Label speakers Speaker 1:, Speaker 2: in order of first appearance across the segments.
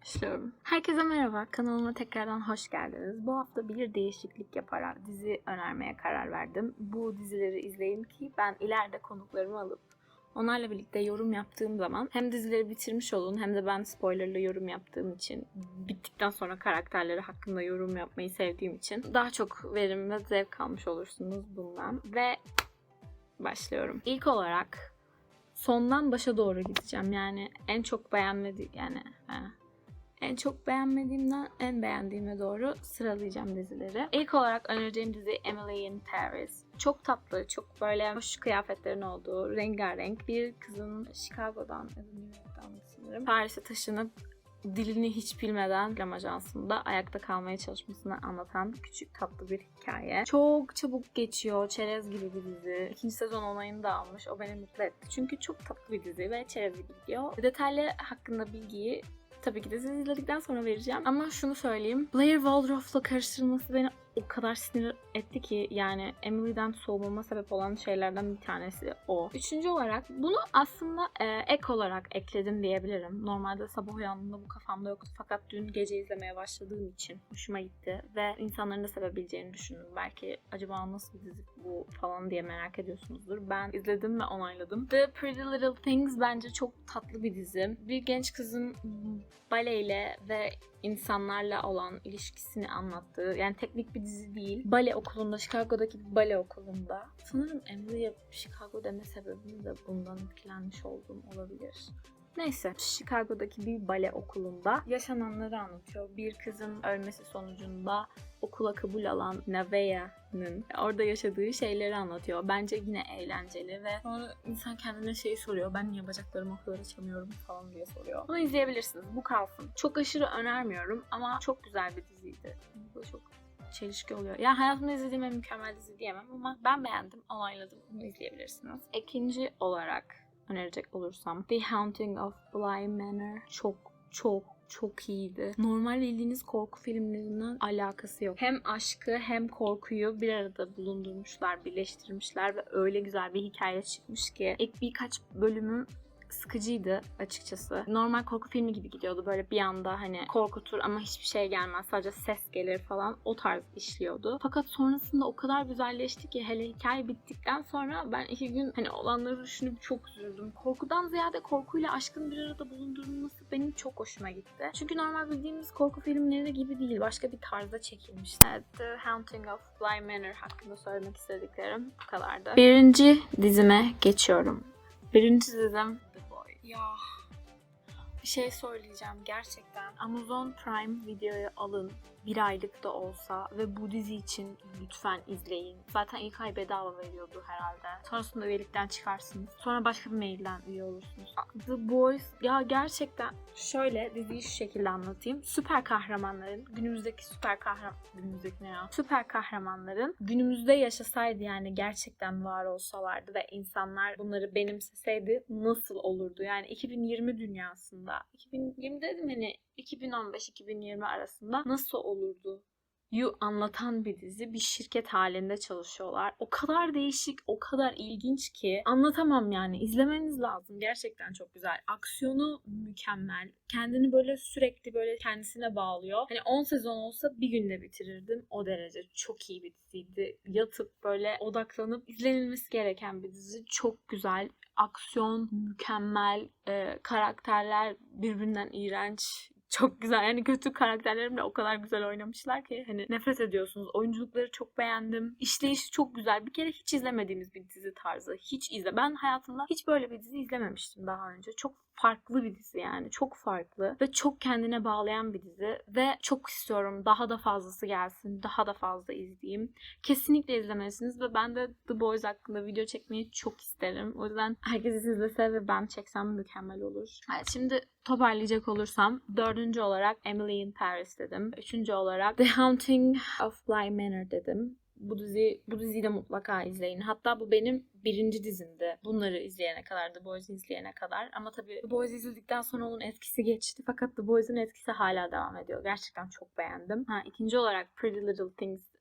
Speaker 1: Başlıyorum. Herkese merhaba. Kanalıma tekrardan hoş geldiniz. Bu hafta bir değişiklik yaparak dizi önermeye karar verdim. Bu dizileri izleyin ki ben ileride konuklarımı alıp onlarla birlikte yorum yaptığım zaman hem dizileri bitirmiş olun hem de ben spoilerlı yorum yaptığım için bittikten sonra karakterleri hakkında yorum yapmayı sevdiğim için daha çok verim ve zevk almış olursunuz bundan. Ve başlıyorum. İlk olarak sondan başa doğru gideceğim. Yani en çok beğenmediğim yani en çok beğenmediğimden en beğendiğime doğru sıralayacağım dizileri. İlk olarak önereceğim dizi Emily in Paris. Çok tatlı, çok böyle hoş kıyafetlerin olduğu, rengarenk bir kızın Chicago'dan ya da New sanırım Paris'e taşınıp dilini hiç bilmeden reklam ajansında ayakta kalmaya çalışmasını anlatan küçük tatlı bir hikaye. Çok çabuk geçiyor. Çerez gibi bir dizi. İkinci sezon onayını da almış. O beni mutlu etti. Çünkü çok tatlı bir dizi ve çerez gibi gidiyor. Detaylı hakkında bilgiyi tabii ki de siz izledikten sonra vereceğim. Ama şunu söyleyeyim. Blair Waldorf'la karıştırılması beni o kadar sinir etti ki yani Emily'den soğumama sebep olan şeylerden bir tanesi o. Üçüncü olarak bunu aslında e, ek olarak ekledim diyebilirim. Normalde sabah uyandığımda bu kafamda yoktu fakat dün gece izlemeye başladığım için hoşuma gitti ve insanların da sevebileceğini düşündüm. Belki acaba nasıl bir dizi bu falan diye merak ediyorsunuzdur. Ben izledim ve onayladım. The Pretty Little Things bence çok tatlı bir dizi. Bir genç kızın baleyle ve insanlarla olan ilişkisini anlattığı yani teknik bir dizi değil. Bale okulunda, Chicago'daki bir bale okulunda. Sanırım Emily'ye Chicago deme sebebim de bundan etkilenmiş olduğum olabilir. Neyse, Chicago'daki bir bale okulunda yaşananları anlatıyor. Bir kızın ölmesi sonucunda okula kabul alan Nevaeh'nin orada yaşadığı şeyleri anlatıyor. Bence yine eğlenceli ve sonra insan kendine şeyi soruyor. Ben niye bacaklarımı o kadar açamıyorum falan diye soruyor. Bunu izleyebilirsiniz. Bu kalsın. Çok aşırı önermiyorum ama çok güzel bir diziydi. Bu çok çelişki oluyor. Ya hayatımda izlediğim en mükemmel dizi diyemem ama ben beğendim, onayladım. Bunu izleyebilirsiniz. İkinci olarak önerecek olursam The Haunting of Bly Manor çok çok çok iyiydi. Normal bildiğiniz korku filmlerinden alakası yok. Hem aşkı hem korkuyu bir arada bulundurmuşlar, birleştirmişler ve öyle güzel bir hikaye çıkmış ki ilk birkaç bölümü sıkıcıydı açıkçası. Normal korku filmi gibi gidiyordu. Böyle bir anda hani korkutur ama hiçbir şey gelmez. Sadece ses gelir falan. O tarz işliyordu. Fakat sonrasında o kadar güzelleşti ki hele hikaye bittikten sonra ben iki gün hani olanları düşünüp çok üzüldüm. Korkudan ziyade korkuyla aşkın bir arada bulundurulması benim çok hoşuma gitti. Çünkü normal bildiğimiz korku filmleri gibi değil. Başka bir tarzda çekilmiş. The Haunting of Bly Manor hakkında söylemek istediklerim bu kadardı. Birinci dizime geçiyorum. Birinci dizim. Ya bir şey söyleyeceğim gerçekten. Amazon Prime videoyu alın. Bir aylık da olsa ve bu dizi için lütfen izleyin. Zaten ilk ay bedava veriyordu herhalde. Sonrasında üyelikten çıkarsınız. Sonra başka bir mailden üye olursunuz. The Boys ya gerçekten şöyle diziyi şu şekilde anlatayım. Süper kahramanların günümüzdeki süper kahraman günümüzdeki ne ya? Süper kahramanların günümüzde yaşasaydı yani gerçekten var olsalardı ve insanlar bunları benimseseydi nasıl olurdu? Yani 2020 dünyasında 2020 dedim hani 2015-2020 arasında nasıl olurdu? yu anlatan bir dizi. Bir şirket halinde çalışıyorlar. O kadar değişik, o kadar ilginç ki anlatamam yani. İzlemeniz lazım. Gerçekten çok güzel. Aksiyonu mükemmel. Kendini böyle sürekli böyle kendisine bağlıyor. Hani 10 sezon olsa bir günde bitirirdim. O derece çok iyi bir diziydi. Yatıp böyle odaklanıp izlenilmesi gereken bir dizi. Çok güzel aksiyon mükemmel, e, karakterler birbirinden iğrenç, çok güzel. Yani kötü karakterlerimle o kadar güzel oynamışlar ki hani nefret ediyorsunuz. Oyunculukları çok beğendim. İşleyişi çok güzel. Bir kere hiç izlemediğimiz bir dizi tarzı. Hiç izle. Ben hayatımda hiç böyle bir dizi izlememiştim daha önce. Çok farklı bir dizi yani. Çok farklı ve çok kendine bağlayan bir dizi ve çok istiyorum daha da fazlası gelsin. Daha da fazla izleyeyim. Kesinlikle izlemelisiniz ve ben de The Boys hakkında video çekmeyi çok isterim. O yüzden herkes izlese ve ben çeksem mükemmel olur. Evet, şimdi toparlayacak olursam dördüncü olarak Emily in Paris dedim. Üçüncü olarak The Haunting of Bly Manor dedim bu dizi bu diziyi de mutlaka izleyin. Hatta bu benim birinci dizimdi. Bunları izleyene kadar, The Boys'u izleyene kadar. Ama tabii The Boys'u izledikten sonra onun etkisi geçti. Fakat The Boys'un etkisi hala devam ediyor. Gerçekten çok beğendim. Ha, ikinci olarak Pretty Little Things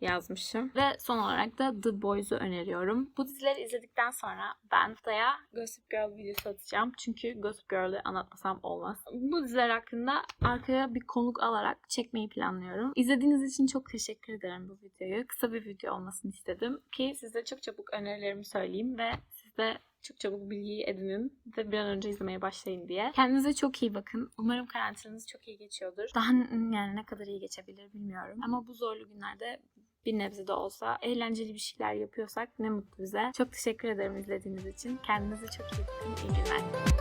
Speaker 1: yazmışım. Ve son olarak da The Boys'u öneriyorum. Bu dizileri izledikten sonra ben haftaya Gossip Girl videosu atacağım. Çünkü Gossip Girl'ü anlatmasam olmaz. Bu diziler hakkında arkaya bir konuk alarak çekmeyi planlıyorum. İzlediğiniz için çok teşekkür ederim bu videoyu. Kısa bir video olmasını istedim ki size çok çabuk önerilerimi söyleyeyim ve siz çok çabuk bilgiyi edinin ve bir an önce izlemeye başlayın diye. Kendinize çok iyi bakın. Umarım karantinanız çok iyi geçiyordur. Daha yani ne kadar iyi geçebilir bilmiyorum. Ama bu zorlu günlerde bir nebze de olsa eğlenceli bir şeyler yapıyorsak ne mutlu bize. Çok teşekkür ederim izlediğiniz için. Kendinize çok iyi bakın. İyi günler.